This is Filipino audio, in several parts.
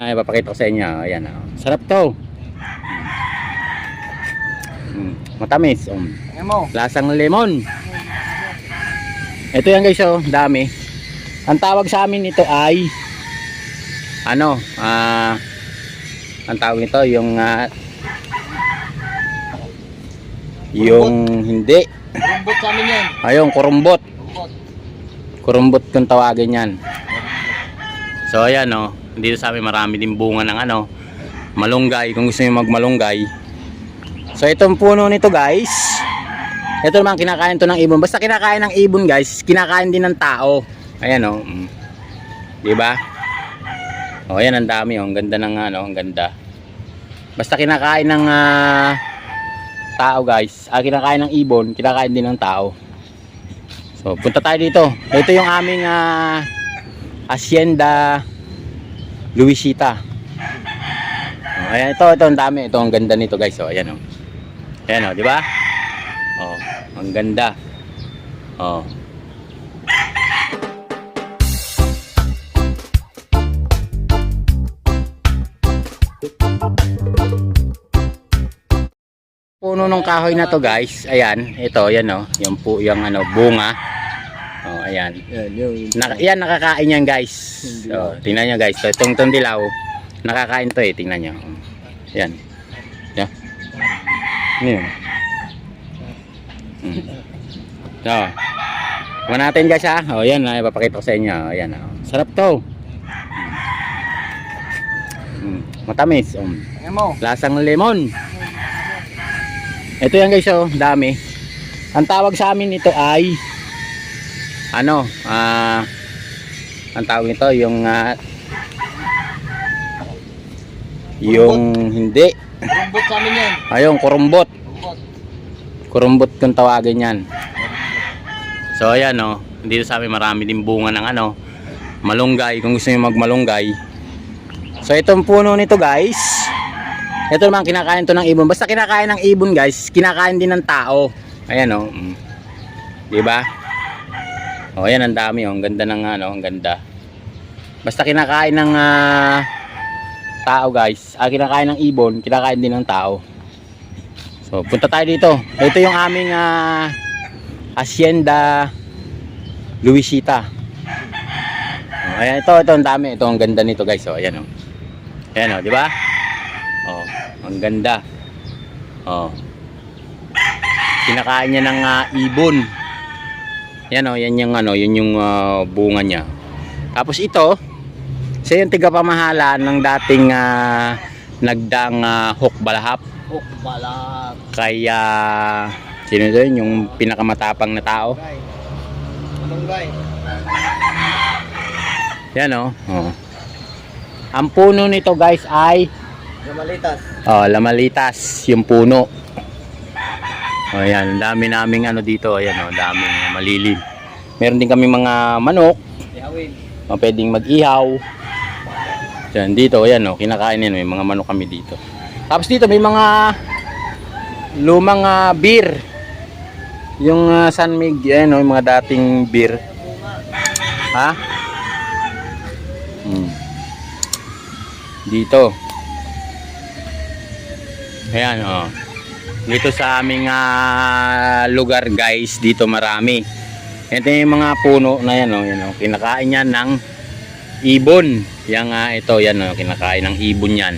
Ay, papakita ko sa inyo. Ayan. Oh. Sarap to. Mm, matamis. Um, lasang lemon. Ito yan guys, oh, dami. Ang tawag sa amin ito ay ano, ah ang tawag nito yung ah, yung hindi. Rumbot sa amin yan. Ayun, kurumbot. Rumbot. Kurumbot kung tawagin yan. So ayan oh, dito sa amin marami din bunga ng ano, malunggay kung gusto niyo magmalunggay. So itong puno nito guys, ito naman kinakain to ng ibon. Basta kinakain ng ibon guys, kinakain din ng tao. Ayan oh. Mm. 'Di ba? Oh, ayan ang dami oh, ang ganda ng ano, ang ganda. Basta kinakain ng ah, tao guys, ah, kinakain ng ibon, kinakain din ng tao. So, punta tayo dito. Ito yung aming ah, Hacienda Luisita. Oh, ayan, ito, ito, ang dami. Ito, ang ganda nito, guys. Oh, ayan, oh. Ayan, oh, di ba? Oh, ang ganda. Oh. Puno ng kahoy na to, guys. Ayan, ito, ayan, oh. Yung po, yung ano, bunga. Oh, ayan. Yan, Naka, yan, nakakain yan guys. So, tingnan nyo guys. So, itong, itong dilaw, nakakain to eh. Tingnan nyo. Yan. Yan. Yun? Mm. So, natin guys ha. O yan, ah, ipapakita ko sa inyo. Ayan. Oh. Sarap to. Mm. Matamis. Um. Mo? Lasang lemon. Ito yan guys oh, dami. Ang tawag sa amin ito ay ano, ah ang tawag nito yung ah, yung hindi. Rumbot sa amin yan. Ayun, kurumbot. Rumbot. Kurumbot kung tawagin yan. So ayan oh, dito sa amin marami din bunga ng ano, malunggay kung gusto niyo magmalunggay. So itong puno nito guys, ito naman kinakain to ng ibon. Basta kinakain ng ibon guys, kinakain din ng tao. Ayan oh. Mm. Oh, ayan ang dami oh. Ang ganda ng ano, ang ganda. Basta kinakain ng ah, tao guys. Ah, kinakain ng ibon, kinakain din ng tao. So, punta tayo dito. Ito yung aming ah, Hacienda Luisita. Oh, ayan, ito, ito ang dami. Ito ang ganda nito guys. Oh, ayan oh. Ayan oh, di ba? Oh, ang ganda. Oh. Kinakain niya ng ah, ibon. Yan oh, yan yung ano, yun yung ah, bunga niya. Tapos ito, siya yung tigapamahala ng dating ah, nagdang uh, Hok Balahap. Hook balat. Kaya sino doon yung pinakamatapang na tao? Guy? Yan oh. oh. Ang puno nito guys ay Gamalitas. oh, lamalitas yung puno. Oh, yan, dami naming ano dito, ayan oh, daming malilim. Meron din kami mga manok, Ihawin. pwedeng mag-ihaw. Yan, dito, ayan oh, kinakain yan, may mga manok kami dito. Tapos dito may mga lumang ah, beer. Yung uh, San Miguel, ayan oh, yung mga dating beer. Ha? Hmm. Dito. Ayan, oh. Dito sa aming ah, lugar, guys, dito marami. Ito yung mga puno na yan, oh. Yan, oh. Kinakain yan ng ibon. Yan nga, ito, yan, oh. Kinakain ng ibon yan.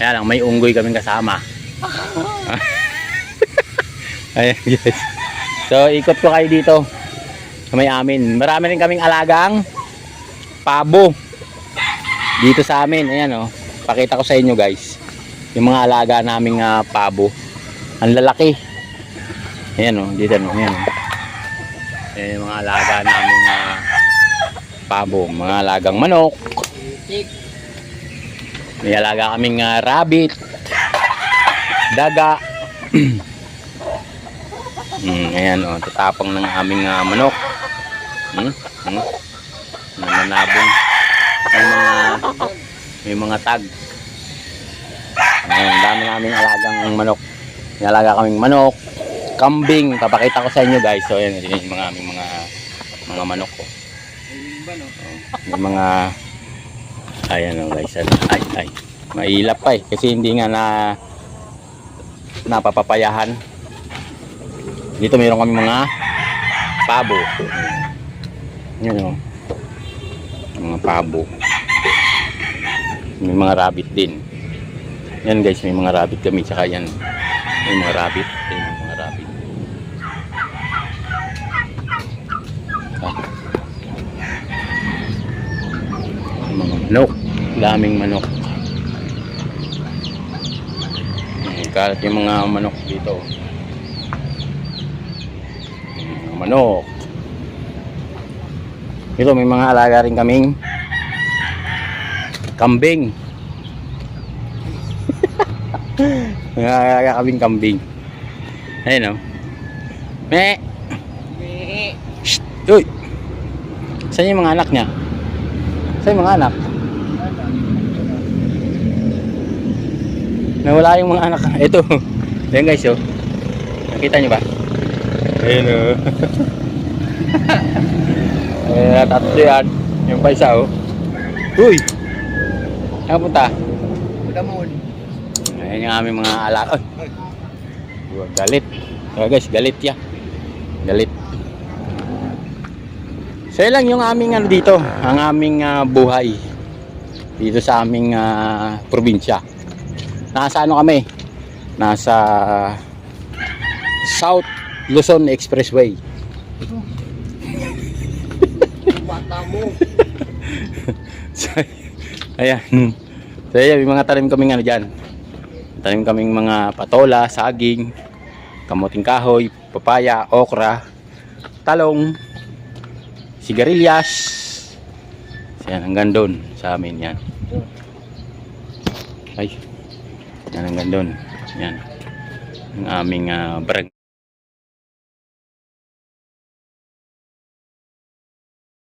Kaya lang, may unggoy kaming kasama. Ayan, guys. So, ikot ko kayo dito. May amin. Marami rin kaming alagang pabo. Dito sa amin, ayan oh. Pakita ko sa inyo guys. Yung mga alaga naming ah, pabo. Ang lalaki. Ayan oh, dito no, oh. Ayan yung mga alaga naming ah, pabo, mga alagang manok. May alaga kaming ah, rabbit. Daga. mm, ayan oh, tatapang ng aming ah, manok. Hmm? Hmm? Nananabong. May mga may mga tag. Ayan, dami naming alagang manok. May alaga kaming manok, kambing. Papakita ko sa inyo guys. So ayan, yun yung mga aming mga mga manok ko. No? May mga Ayan o guys. Ay, ay. Mailap pa eh. Kasi hindi nga na napapapayahan. Dito mayroon kami mga pabo. Yan o. Mga pabo. May mga rabbit din. Yan guys, may mga rabbit kami. Tsaka yan. May mga rabbit. Yung mga rabbit. Ah. Mga manok. Daming manok. Kalat yung mga manok dito. Mga manok. Dito may mga alaga rin kaming kambing. May alaga kaming kambing. Ayun o. Me. Shh. Uy. Saan yung mga anak niya? Saan yung mga anak? Nawala yung mga anak. Ito. Ayan guys, oh. Nakita niyo ba? Ayun, oh. Ayan, tatlo yan. Yung pa isa, oh. Uy! Saan ka punta? Udamon. Ayan yung aming mga alak. Ay! Galit. Diba guys, galit ya. Galit. So yun lang yung aming ano dito, ang aming ah, buhay dito sa aming ah, probinsya. Nasa ano kami? Nasa South Luzon Expressway. Bata mo. So, ayan. So ayan, mga tanim kaming ano dyan. Tanim kaming mga patola, saging, kamuting kahoy, papaya, okra, talong, sigarilyas. So, yan, hanggang doon sa amin yan. Ay, yan hanggang doon. Yan. Ang aming uh, barang.